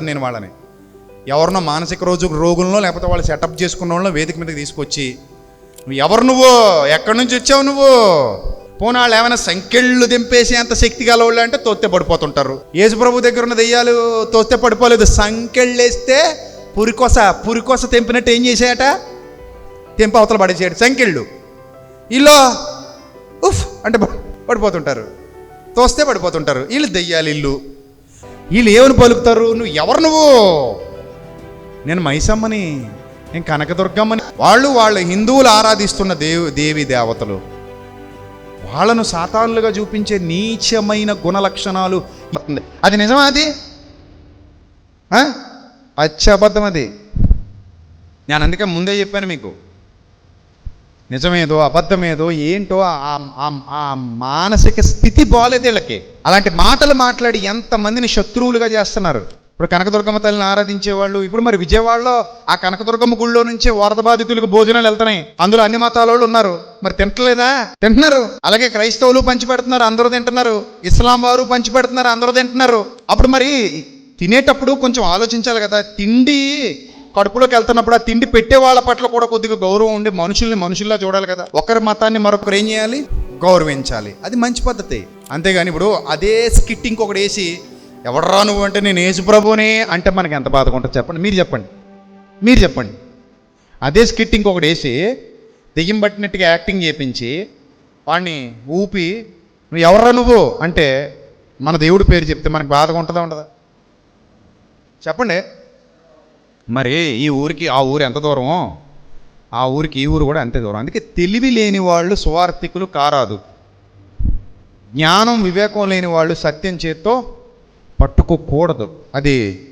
నేను వాళ్ళని. ఎవరినో మానసిక రోజు రోగులను లేకపోతే వాళ్ళు సెటప్ చేసుకున్న వాళ్ళని వేదిక మీదకి తీసుకొచ్చి నువ్వు ఎవరు నువ్వు? ఎక్కడి నుంచి వచ్చావు నువ్వు? పోనీ వాళ్ళు ఏమైనా సంఖ్యళ్ళు దింపేసి అంత శక్తి గలవాళ్ళు అంటే తోస్తే పడిపోతుంటారు. యేసు ప్రభు దగ్గర ఉన్న దెయ్యాలు తోస్తే పడిపోలేదు. సంఖ్యళ్ళు వేస్తే పురికొస పురికొస తెంపినట్టు ఏం చేసాయట? తెంపి అవతల పడేసాడు సంఖ్యళ్ళు వీళ్ళు ఉఫ్ అంటే పడిపోతుంటారు. తోస్తే పడిపోతుంటారు. వీళ్ళు దెయ్యాలు ఇల్లు వీళ్ళు ఏమని పలుకుతారు? నువ్వు ఎవరు నువ్వు? నేను మైసమ్మని నేను కనకదుర్గమ్మని. వాళ్ళు వాళ్ళ హిందువులు ఆరాధిస్తున్న దేవు దేవి దేవతలు. వాళ్ళను సాతానులుగా చూపించే నీచమైన గుణ లక్షణాలు అది నిజమా అది? అచ్చబద్ధం అది. నేను అందుకే ముందే చెప్పాను మీకు. నిజమేదో అబద్ధమేదో ఏంటో ఆ- మానసిక స్థితి బాగాలేదు వీళ్ళకి. అలాంటి మాటలు మాట్లాడి ఎంతమందిని శత్రువులుగా చేస్తున్నారు. ఇప్పుడు కనకదుర్గమ్మ తల్లిని ఆరాధించే వాళ్ళు ఇప్పుడు మరి విజయవాడలో ఆ కనకదుర్గమ్మ గుళ్ళో నుంచి వరద బాధితులకు భోజనాలు వెళ్తున్నాయి. అందులో అన్ని మతాల వాళ్ళు ఉన్నారు. మరి తింటలేదా? తింటున్నారు. అలాగే క్రైస్తవులు పంచి పెడుతున్నారు అందరూ తింటున్నారు. ఇస్లాం వారు పంచి పెడుతున్నారు అందరూ తింటున్నారు. అప్పుడు మరి తినేటప్పుడు కొంచెం ఆలోచించాలి కదా తిండి కడుపులోకి వెళ్తున్నప్పుడు ఆ తిండి పెట్టే వాళ్ళ పట్ల కూడా కొద్దిగా గౌరవం ఉండి మనుషుల్ని మనుషుల్లా చూడాలి కదా. ఒకరి మతాన్ని మరొకరు ఏం చేయాలి? గౌరవించాలి. అది మంచి పద్ధతి. అంతేగాని ఇప్పుడు అదే స్కిట్ ఇంకొకటి వేసి ఎవడరా నువ్వు అంటే నేను యేసు ప్రభునే అంటే మనకి ఎంత బాధగా ఉంటుంది చెప్పండి. మీరు చెప్పండి. మీరు చెప్పండి. అదే స్కిట్ ఇంకొకటి వేసి దెయ్యం పట్టినట్టుగా యాక్టింగ్ చేపించి వాడిని ఊపి నువ్వు ఎవరా నువ్వు? అంటే మన దేవుడి పేరు చెప్తే మనకి బాధగా ఉంటుందా ఉండదా? చెప్పండి. మరి ఈ ఊరికి ఆ ఊరు ఎంత దూరమో? ఆ ఊరికి ఈ ఊరు కూడా అంతే దూరం. అందుకే తెలివి లేని వాళ్ళు స్వార్థికులు కారాదు. జ్ఞానం వివేకం లేని వాళ్ళు సత్యం చేత్తో పట్టుకోకూడదు. అది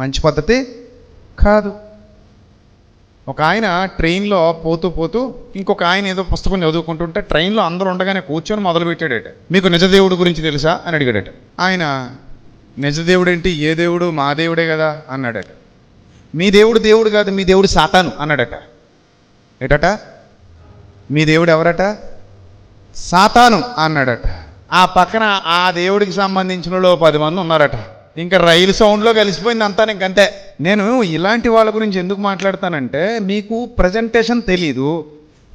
మంచి పద్ధతి కాదు. ఒక ఆయన ట్రైన్లో పోతూ పోతూ ఇంకొక ఆయన ఏదో పుస్తకం చదువుకుంటుంటే ట్రైన్లో అందరూ ఉండగానే కూర్చొని మొదలుపెట్టాడట. మీకు నిజదేవుడు గురించి తెలుసా? అని అడిగాడట. ఆయన నిజదేవుడు ఏంటి ఏ దేవుడు? మా దేవుడే కదా? అన్నాడట. మీ దేవుడు దేవుడు కాదు మీ దేవుడు సాతాను అన్నాడట. ఏటట? మీ దేవుడు ఎవరట? సాతాను అన్నాడట. ఆ పక్కన ఆ దేవుడికి సంబంధించిన పది మంది ఉన్నారట. ఇంకా రైలు సౌండ్లో కలిసిపోయింది అంతా ఇంకంతే నేను ఇలాంటి వాళ్ళ గురించి ఎందుకు మాట్లాడతానంటే మీకు ప్రజెంటేషన్ తెలీదు.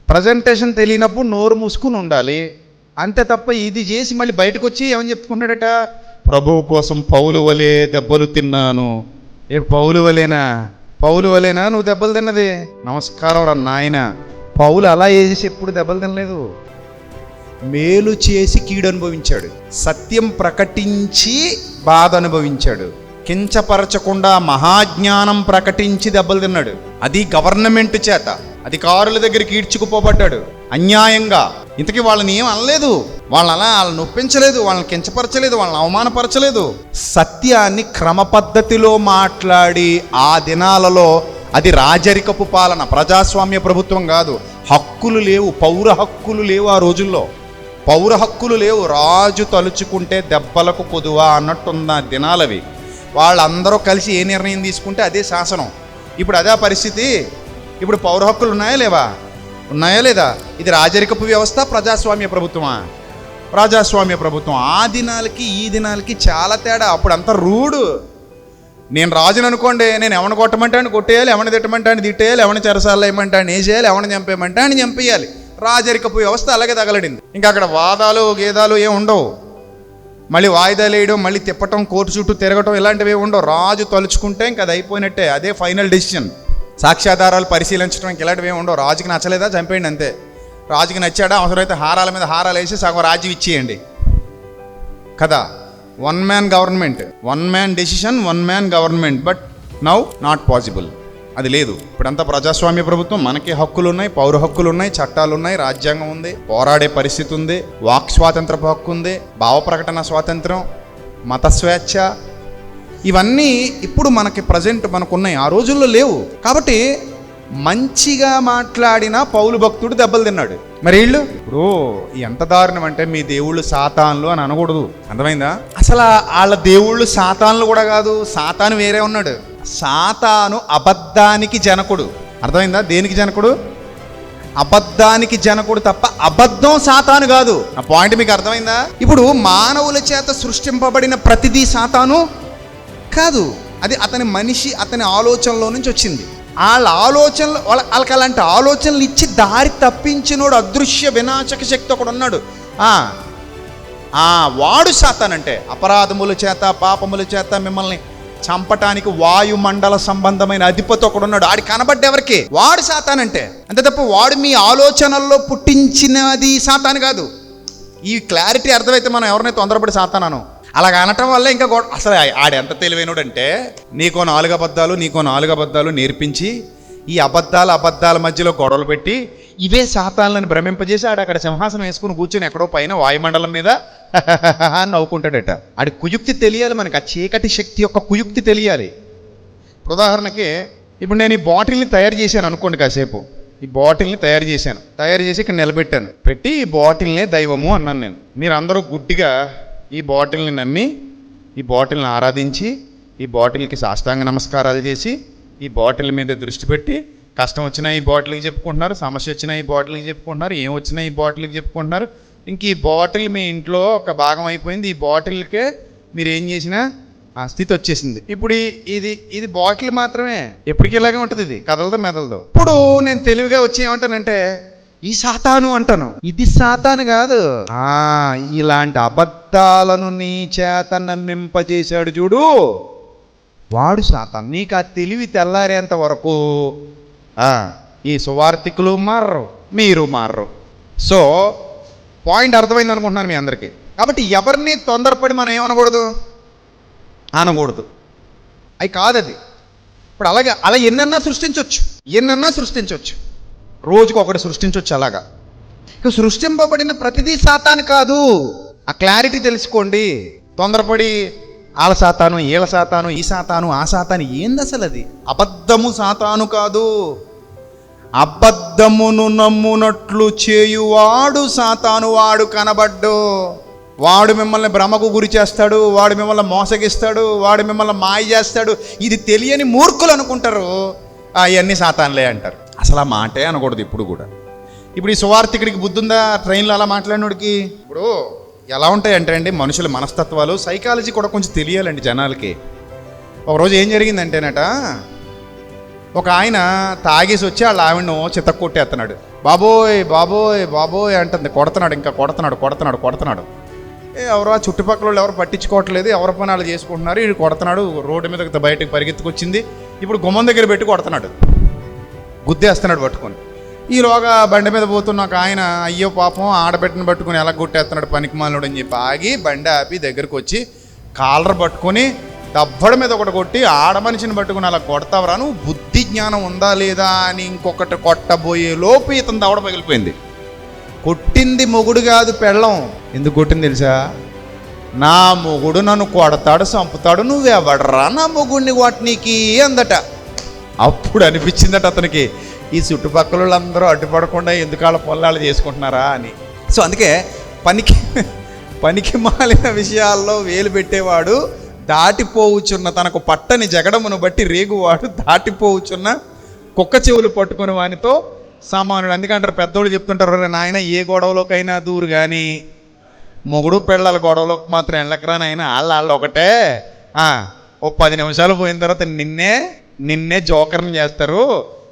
ప్రజెంటేషన్ తెలియనప్పుడు నోరు మూసుకుని ఉండాలి. అంతే తప్ప ఇది చేసి మళ్ళీ బయటకు వచ్చి ఏమని చెప్పుకున్నాడట? ప్రభువు కోసం పౌలు వలె దెబ్బలు తిన్నాను. ఏ పౌలు వలేనా? పౌలు వలేనా? నువ్వు దెబ్బలు తిన్నది? నమస్కారం రా నాయన. పౌలు అలా చేసి ఎప్పుడు దెబ్బలు తినలేదు. మేలు చేసి కీడు అనుభవించాడు. సత్యం ప్రకటించి బాధ అనుభవించాడు. కించపరచకుండా మహాజ్ఞానం ప్రకటించి దెబ్బలు తిన్నాడు. అది గవర్నమెంట్ చేత. అధికారుల దగ్గరికి ఈడ్చుకుపోబడ్డాడు. అన్యాయంగా. ఇంతకీ వాళ్ళని ఏం అనలేదు. వాళ్ళు అలా వాళ్ళని నొప్పించలేదు వాళ్ళని కించపరచలేదు వాళ్ళని అవమానపరచలేదు. సత్యాన్ని క్రమపద్ధతిలో మాట్లాడి ఆ దినాలలో అది రాజరికపు పాలన ప్రజాస్వామ్య ప్రభుత్వం కాదు. హక్కులు లేవు పౌర హక్కులు లేవు ఆ రోజుల్లో. పౌర హక్కులు లేవు రాజు తలుచుకుంటే దెబ్బలకు పొదువా అన్నట్టున్న దినాలవి. వాళ్ళందరూ కలిసి ఏ నిర్ణయం తీసుకుంటే అదే శాసనం. ఇప్పుడు అదే పరిస్థితి. ఇప్పుడు పౌర హక్కులు ఉన్నాయా లేవా? ఉన్నాయా లేదా? ఇది రాజరికపు వ్యవస్థ ప్రజాస్వామ్య ప్రభుత్వమా? ప్రజాస్వామ్య ప్రభుత్వం. ఆ దినాలకి ఈ దినాలకి చాలా తేడా. అప్పుడు అంత రూడు. నేను రాజుని అనుకోండి నేను ఎవరిని కొట్టమంటే అని కొట్టేయాలి. ఎవరిని తిట్టమంటే అని తిట్టేయాలి. ఎవరిని చెరసాల్లో వేయమంటే వేసేయాలి. ఎవరిని చంపేయమంటే అని చంపేయాలి. రాజరికపు వ్యవస్థ అలాగే తగలడింది. ఇంకా అక్కడ వాదాలు గేదాలు ఏమి ఉండవు. మళ్ళీ వాయిదాలు వేయడం మళ్ళీ తిప్పటం కోర్టు చుట్టూ తిరగటం ఇలాంటివి ఏమి ఉండవు. రాజు తలుచుకుంటే ఇంకా అది అయిపోయినట్టే. అదే ఫైనల్ డెసిషన్. సాక్ష్యాధారాలు పరిశీలించడం ఇంక ఇలాంటివి ఏమి ఉండవు. రాజుకి నచ్చలేదా? చంపేయండి అంతే. రాజుకి నచ్చాడా? అవసరమైతే హారాల మీద హారాలు వేసి సగం రాజ్యం ఇచ్చేయండి. కదా? One man government one man decision one man government but now not possible అది లేదు. ఇప్పుడంతా ప్రజాస్వామ్య ప్రభుత్వం మనకి హక్కులు ఉన్నాయి పౌర హక్కులు ఉన్నాయి చట్టాలు ఉన్నాయి రాజ్యాంగం ఉంది పోరాడే పరిస్థితి ఉంది వాక్ స్వాతంత్ర హక్కు ఉంది భావ ప్రకటన స్వాతంత్రం మత స్వేచ్ఛ. ఇవన్నీ ఇప్పుడు మనకి ప్రజెంట్ మనకున్నాయి. ఆ రోజుల్లో లేవు. కాబట్టి మంచిగా మాట్లాడిన పౌలు భక్తుడు దెబ్బలు తిన్నాడు. మరి వీళ్ళు? ఇప్పుడు ఎంత దారుణం అంటే మీ దేవుళ్ళు సాతాన్లు అని అనకూడదు. అర్థమైందా? అసలు వాళ్ళ దేవుళ్ళు సాతాన్లు కూడా కాదు సాతాను వేరే ఉన్నాడు. సాతాను అబద్ధానికి జనకుడు. అర్థమైందా? దేనికి జనకుడు? అబద్ధానికి జనకుడు తప్ప అబద్ధం సాతాను కాదు. ఆ పాయింట్ మీకు అర్థమైందా? ఇప్పుడు మానవుల చేత సృష్టింపబడిన ప్రతిదీ సాతాను కాదు. అది అతని మనిషి అతని ఆలోచనలో నుంచి వచ్చింది. వాళ్ళ ఆలోచనలు వాళ్ళ వాళ్ళకి అలాంటి ఆలోచనలు ఇచ్చి దారి తప్పించినోడు అదృశ్య వినాశక శక్తి ఒకడు ఉన్నాడు. ఆ, ఆ వాడు సాతానంటే అపరాధముల చేత పాపముల చేత మిమ్మల్ని చంపటానికి వాయుమండల సంబంధమైన అధిపతి ఒకడు ఉన్నాడు. ఆడి కనబడ్డ ఎవరికి? వాడు సాతానంటే. అంతే తప్ప వాడు మీ ఆలోచనల్లో పుట్టించినది సాతాను కాదు. ఈ క్లారిటీ అర్థమైతే మనం ఎవరినైతే తొందరపడి సాతానను అలాగ అనటం వల్ల ఇంకా గొడ- అసలు ఆ- ఆడు ఎంత తెలివైనడంటే నీకో నాలుగు అబద్ధాలు నీకో నాలుగు అబద్ధాలు నేర్పించి ఈ అబద్ధాల అబద్ధాల మధ్యలో గొడవలు పెట్టి ఇవే శాతాలను భ్రమింపజేసి ఆడు అక్కడ సింహాసనం వేసుకుని కూర్చుని ఎక్కడో పైన వాయుమండలం మీద అని నవ్వుకుంటాడట. ఆడి కుయుక్తి తెలియాలి మనకి. ఆ చీకటి శక్తి యొక్క కుయుక్తి తెలియాలి. ఉదాహరణకి ఇప్పుడు నేను ఈ బాటిల్ని తయారు చేశాను అనుకోండి కాసేపు. ఈ బాటిల్ని తయారు చేశాను. తయారు చేసి ఇక్కడ నిలబెట్టాను. పెట్టి ఈ బాటిల్నే దైవము అన్నాను నేను. మీరందరూ గుడ్డిగా ఈ బాటిల్ని నమ్మి ఈ బాటిల్ని ఆరాధించి ఈ బాటిల్కి సాష్టాంగ నమస్కారాలు చేసి ఈ బాటిల్ మీద దృష్టి పెట్టి కష్టం వచ్చినా ఈ బాటిల్కి చెప్పుకుంటున్నారు సమస్య వచ్చినా ఈ బాటిల్కి చెప్పుకుంటున్నారు ఏం వచ్చినా ఈ బాటిల్కి చెప్పుకుంటున్నారు. ఇంక ఈ బాటిల్ మీ ఇంట్లో ఒక భాగం అయిపోయింది ఈ బాటిల్కే మీరు ఏం చేసినా ఆ స్థితి వచ్చేసింది. ఇప్పుడు ఇది ఇది బాటిల్ మాత్రమే. ఎప్పటికీ ఇలాగే ఉంటుంది ఇది కదలదు మెదలదు. ఇప్పుడు నేను తెలివిగా వచ్చి ఏమంటానంటే ఈ సాతాను అంటాను ఇది సాతాను కాదు. ఆ ఇలాంటి అబద్ధాలను నీ చేత నమ్మింపజేశాడు చూడు. వాడు సాతాను. నీకు ఆ తెలివి తెల్లారేంత వరకు ఈ సువార్థికులు మారరు మీరు మారరు. సో పాయింట్ అర్థమైంది అనుకుంటున్నాను మీ అందరికీ. కాబట్టి ఎవరిని తొందరపడి మనం ఏమనకూడదు? అనకూడదు అవి కాదది. ఇప్పుడు అలాగే అలా ఎన్నన్నా సృష్టించవచ్చు ఎన్నన్నా సృష్టించవచ్చు రోజుకు ఒకటి సృష్టించవచ్చు అలాగా. ఇక సృష్టింపబడిన ప్రతిదీ సాతాను కాదు. ఆ క్లారిటీ తెలుసుకోండి. తొందరపడి ఆల సాతాను ఈల సాతాను ఈ సాతాను ఆ సాతాను ఏంది అసలు అది? అబద్ధము సాతాను కాదు. అబద్ధమును నమ్మునట్లు చేయువాడు సాతాను వాడు కనబడ్డు. వాడు మిమ్మల్ని భ్రమకు గురి చేస్తాడు వాడు మిమ్మల్ని మోసగిస్తాడు వాడు మిమ్మల్ని మాయ చేస్తాడు. ఇది తెలియని మూర్ఖులు అనుకుంటారు. అవన్నీ సాతానులే అంటారు. అసలు ఆ మాటే అనకూడదు ఇప్పుడు కూడా. ఇప్పుడు ఈ సువార్థికుడికి బుద్ధి ఉందా ట్రైన్లో అలా మాట్లాడినోడికి? ఇప్పుడు ఎలా ఉంటాయంటే అండి మనుషుల మనస్తత్వాలు సైకాలజీ కూడా కొంచెం తెలియాలండి జనాలకి. ఒకరోజు ఏం జరిగిందంటేనట ఒక ఆయన తాగేసి వచ్చి వాళ్ళ ఆవిడను చిత్త కొట్టేస్తున్నాడు బాబోయ్ బాబోయ్ బాబోయ్ అంటుంది. కొడుతున్నాడు ఇంకా కొడుతున్నాడు కొడుతున్నాడు కొడుతున్నాడు. ఏ ఎవరో ఆ చుట్టుపక్కల వాళ్ళు ఎవరు పట్టించుకోవట్లేదు ఎవరి పని వాళ్ళు చేసుకుంటున్నారు వీడు కొడుతున్నాడు రోడ్డు మీద బయటకు పరిగెత్తుకొచ్చింది ఇప్పుడు గుమ్మం దగ్గర పెట్టి కొడుతున్నాడు. గుద్దేస్తున్నాడు పట్టుకొని. ఈలోగా బండి మీద పోతున్న ఒక ఆయన అయ్యో పాపం ఆడబెట్టిన పట్టుకొని ఎలా కొట్టేస్తున్నాడు పనికి అని చెప్పి ఆగి బండి ఆపి దగ్గరకు వచ్చి కాలర్ పట్టుకొని దబ్బడ మీద ఒకటి కొట్టి ఆడ మనిషిని పట్టుకుని అలా కొడతావరా నువ్వు? బుద్ధి జ్ఞానం ఉందా లేదా? అని ఇంకొకటి కొట్టబోయే లోపు ఇతను దవడ పగిలిపోయింది. కొట్టింది మొగుడు కాదు పెళ్ళం. ఎందుకు కొట్టింది తెలుసా? నా మొగుడు నన్ను కొడతాడు చంపుతాడు నువ్వెవడరా నా మొగుడిని వాటినికి అందట. అప్పుడు అనిపించిందట అతనికి ఈ చుట్టుపక్కల వాళ్ళందరూ అడ్డుపడకుండా ఎందుకు వాళ్ళ పొలాలు చేసుకుంటున్నారా? అని. సో అందుకే పనికి పనికి మాలిన విషయాల్లో వేలు పెట్టేవాడు దాటిపోవుచున్న తనకు పట్టని జగడమును బట్టి రేగువాడు దాటిపోవుచున్న కుక్క చెవులు పట్టుకుని వానితో సామానుడు ఎందుకంటారు? పెద్దోళ్ళు చెప్తుంటారు నాయన ఏ గొడవలోకైనా దూరు కానీ మొగుడు పిల్లల గొడవలోకి మాత్రం వెళ్ళకరా నాయన వాళ్ళు ఒకటే. ఓ పది నిమిషాలు పోయిన తర్వాత నిన్నే నిన్నే జోకర్ని చేస్తారు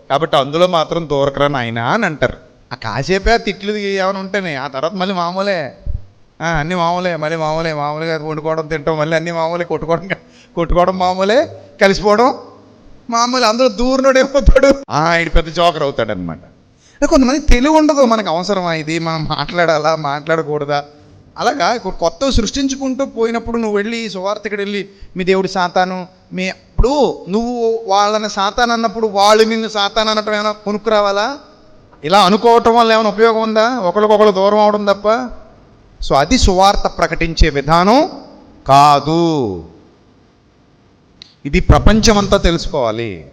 కాబట్టి అందులో మాత్రం దూరకరా నాయన అని అంటారు. ఆ కాసేపే ఆ తిట్లు ఏమైనా ఉంటేనే ఆ తర్వాత మళ్ళీ మామూలే. అన్నీ మామూలే మళ్ళీ మామూలే మామూలుగా వండుకోవడం తింటాం మళ్ళీ అన్నీ మామూలే కొట్టుకోవడం కొట్టుకోవడం మామూలే కలిసిపోవడం మామూలు అందులో దూరినోడు ఏమవుతాడు? ఆయన పెద్ద జోకర్ అవుతాడనమాట కొంతమంది తెలివి ఉండదు మనకు అవసరమా ఇది? మనం మాట్లాడాలా మాట్లాడకూడదా? అలాగా ఇప్పుడు కొత్తవి సృష్టించుకుంటూ పోయినప్పుడు నువ్వు వెళ్ళి సువార్తకి వెళ్ళి మీ దేవుడి సాతాను మీ అప్పుడు నువ్వు వాళ్ళని సాతాన్ అన్నప్పుడు వాళ్ళు నిన్ను సాతాన్ అనటం ఏమైనా కొనుక్కురావాలా ఇలా అనుకోవటం వల్ల ఏమైనా ఉపయోగం ఉందా? ఒకరికొకరు దూరం అవడం తప్ప? సో అది సువార్త ప్రకటించే విధానం కాదు. ఇది ప్రపంచమంతా తెలుసుకోవాలి.